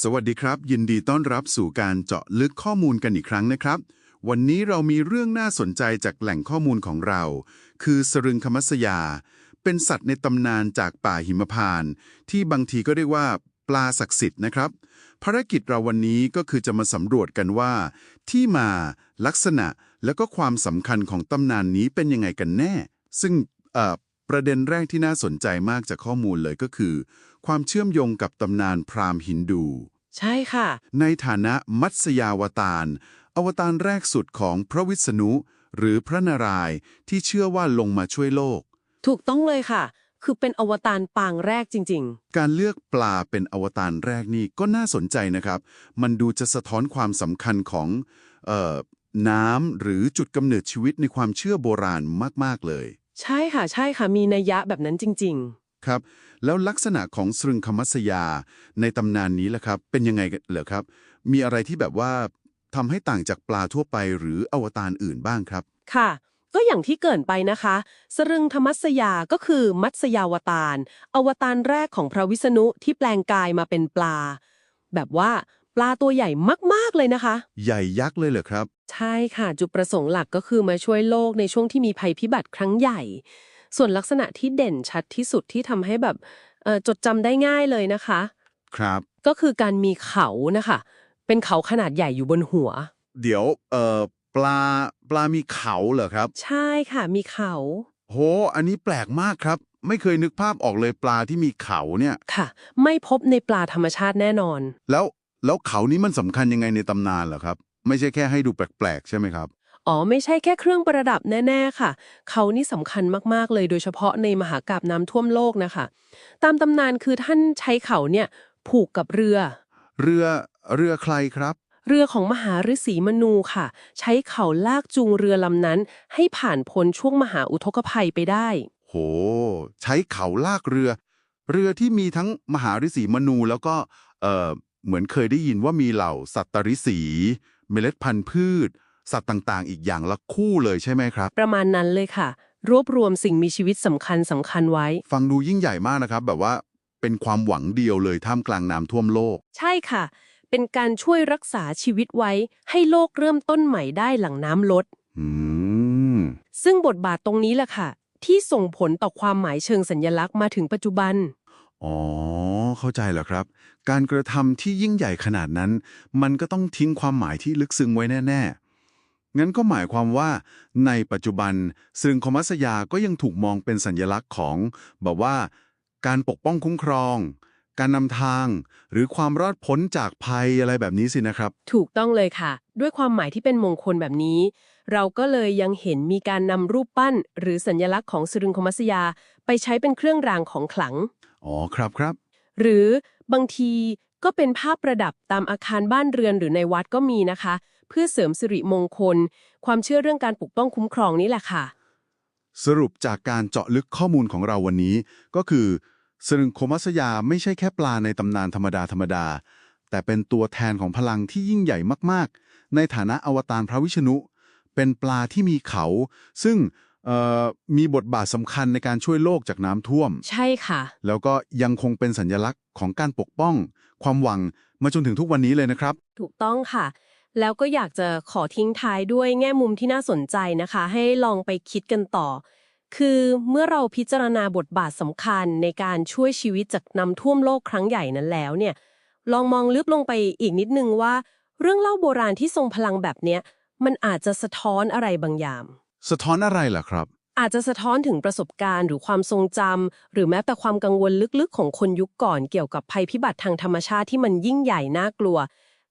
สวัสดีครับ ยินดีต้อนรับสู่การเจาะลึกข้อมูลกันอีกครั้งนะครับ วันนี้เรามีเรื่องน่าสนใจจากแหล่งข้อมูลของเรา คือสรึงคมัสยา เป็นสัตว์ในตำนานจากป่าหิมพานต์ที่บางทีก็เรียกว่าปลาศักดิ์สิทธิ์นะครับ ภารกิจเราวันนี้ก็คือจะมาสำรวจกันว่า ที่มา ลักษณะแล้วก็ความสำคัญของตำนานนี้เป็นยังไงกันแน่ ซึ่งเอ่อ ประเด็นแรกที่น่าสนใจมากจากข้อมูลเลยก็คือ ความเชื่อมโยงกับตำนานพราหมณ์ฮินดู ใช่ค่ะ ในฐานะมัตสยาวตาร อวตารแรกสุดของพระวิษณุ หรือพระนารายณ์ที่เชื่อว่าลงมาช่วยโลก ถูกต้องเลยค่ะ คือเป็นอวตารปางแรกจริง การเลือกปลาเป็นอวตารแรกนี่ก็น่าสนใจนะครับ มันดูจะสะท้อนความสำคัญของเอ่อน้ำหรือจุดกำเนิดชีวิตในความเชื่อโบราณมาก ๆ เลยๆ ใช่ค่ะใช่ค่ะมีนัยยะแบบนั้นจริงครับ แล้วลักษณะของสรึงคมัสยาในตำนานนี้ล่ะครับ เป็นยังไงกันเหรอครับ มีอะไรที่แบบว่าทำให้ต่างจากปลาทั่วไปหรืออวตารอื่นบ้างครับๆค่ะ ก็อย่างที่เกรินไปนะคะ สรึงธรรมัสยาก็คือมัตสยาวตาร อวตารแรกของพระวิษณุที่แปลงกายมาเป็นปลา แบบว่า ปลาตัวใหญ่มาก ๆ เลยนะคะ ใหญ่ยักษ์เลยเหรอครับ ใช่ค่ะ จุดประสงค์หลักก็คือมาช่วยโลกในช่วงที่มีภัยพิบัติครั้งใหญ่ ส่วนลักษณะที่เด่นชัดที่สุดที่ทำให้แบบเอ่อจดจำได้ง่ายเลยนะคะ ครับ ก็คือการมีเขานะคะ เป็นเขาขนาดใหญ่อยู่บนหัว เดี๋ยวเอ่อปลาปลามีเขาเหรอครับ ใช่ค่ะ มีเขาโห อันนี้แปลกมากครับ ไม่เคยนึกภาพออกเลยปลาที่มีเขาเนี่ย ค่ะ ไม่พบในปลาธรรมชาติแน่นอน แล้ว แล้วเขานี้มันสำคัญยังไงในตำนานเหรอครับ ไม่ใช่แค่ให้ดูแปลกๆ ใช่ไหมครับ อ๋อ ไม่ใช่แค่เครื่องประดับแน่ ๆ ค่ะ เขานี่สำคัญมากๆ เลยโดยเฉพาะในมหากาบน้ำท่วมโลกนะคะ ตามตำนานคือท่านใช้เขาเนี่ยผูกกับเรือ เรือเรือใครครับ เรือของมหาฤาษีมนูค่ะ ใช้เขาลากจูงเรือลำนั้น ให้ผ่านพ้นช่วงมหาอุทกภัยไปได้ โห ใช้เขาลากเรือ เรือที่มีทั้งมหาฤาษีมนูแล้วก็เอ่อ เหมือนเคยได้ยินว่ามีเหล่าสัตว์ตริสี เมล็ดพันธุ์พืช สัตว์ต่างๆ อีกอย่างละคู่เลยใช่ไหมครับ ประมาณนั้นเลยค่ะ รวบรวมสิ่งมีชีวิตสำคัญสำคัญไว้ ฟังดูยิ่งใหญ่มากนะครับ แบบว่าเป็นความหวังเดียวเลยท่ามกลางน้ำท่วมโลก ใช่ค่ะ เป็นการช่วยรักษาชีวิตไว้ ให้โลกเริ่มต้นใหม่ได้หลังน้ำลด อืม ซึ่งบทบาทตรงนี้แหละค่ะ ที่ส่งผลต่อความหมายเชิงสัญญลักษณ์มาถึงปัจจุบัน อ๋อ เข้าใจแล้วครับ การกระทำที่ยิ่งใหญ่ขนาดนั้น มันก็ต้องทิ้งความหมายที่ลึกซึ้งไว้แน่ ๆ งั้นก็หมายความว่า ในปัจจุบันซึ่งคมัสยาก็ยังถูกมองเป็นสัญญลักษณ์ของแบบว่า การปกป้องคุ้มครอง การนำทาง หรือความรอดพ้นจากภัยอะไรแบบนี้สินะครับ ถูกต้องเลยค่ะ ด้วยความหมายที่เป็นมงคลแบบนี้ เราก็เลยยังเห็นมีการนำรูปปั้น หรือสัญลักษณ์ของสรึงคมัสยา ไปใช้เป็นเครื่องรางของขลัง อ๋อครับครับ หรือบางทีก็เป็นภาพประดับตามอาคารบ้านเรือนหรือในวัดก็มีนะคะ เพื่อเสริมสิริมงคล ความเชื่อเรื่องการปกป้องคุ้มครองนี่แหละค่ะ สรุปจากการเจาะลึกข้อมูลของเราวันนี้ก็คือสรึงโคมัสยาไม่ใช่แค่ปลาในตำนานธรรมดาธรรมดา แต่เป็นตัวแทนของพลังที่ยิ่งใหญ่มาก ๆ ในฐานะอวตารพระวิษณุ เป็นปลาที่มีเขา ซึ่งเอ่อ มีบทบาทสำคัญในการช่วยโลกจากน้ำท่วม ใช่ค่ะ แล้วก็ยังคงเป็นสัญลักษณ์ของการปกป้อง ความหวังมาจนถึงทุกวันนี้เลยนะครับ ถูกต้องค่ะ แล้วก็อยากจะขอทิ้งท้ายด้วยแง่มุมที่น่าสนใจนะคะ ให้ลองไปคิดกันต่อ คือเมื่อเราพิจารณาบทบาทสำคัญในการช่วยชีวิตจากน้ำท่วมโลกครั้งใหญ่นั้นแล้วเนี่ย ลองมองลึกลงไปอีกนิดนึงว่า เรื่องเล่าโบราณที่ทรงพลังแบบเนี้ยมันอาจจะสะท้อนอะไรบางอย่าง สะท้อนอะไรล่ะครับ อาจจะสะท้อนถึงประสบการณ์หรือความทรงจำหรือแม้แต่ความกังวลลึกๆ ของคนยุคก่อนเกี่ยวกับภัยพิบัติทางธรรมชาติที่มันยิ่งใหญ่น่ากลัว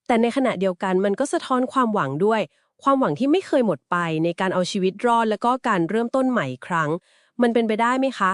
แต่ในขณะเดียวกันมันก็สะท้อนความหวังด้วย ความหวังที่ไม่เคยหมดไปในการเอาชีวิตรอด แล้วก็การเริ่มต้นใหม่อีกครั้ง มันเป็นไปได้ไหมคะ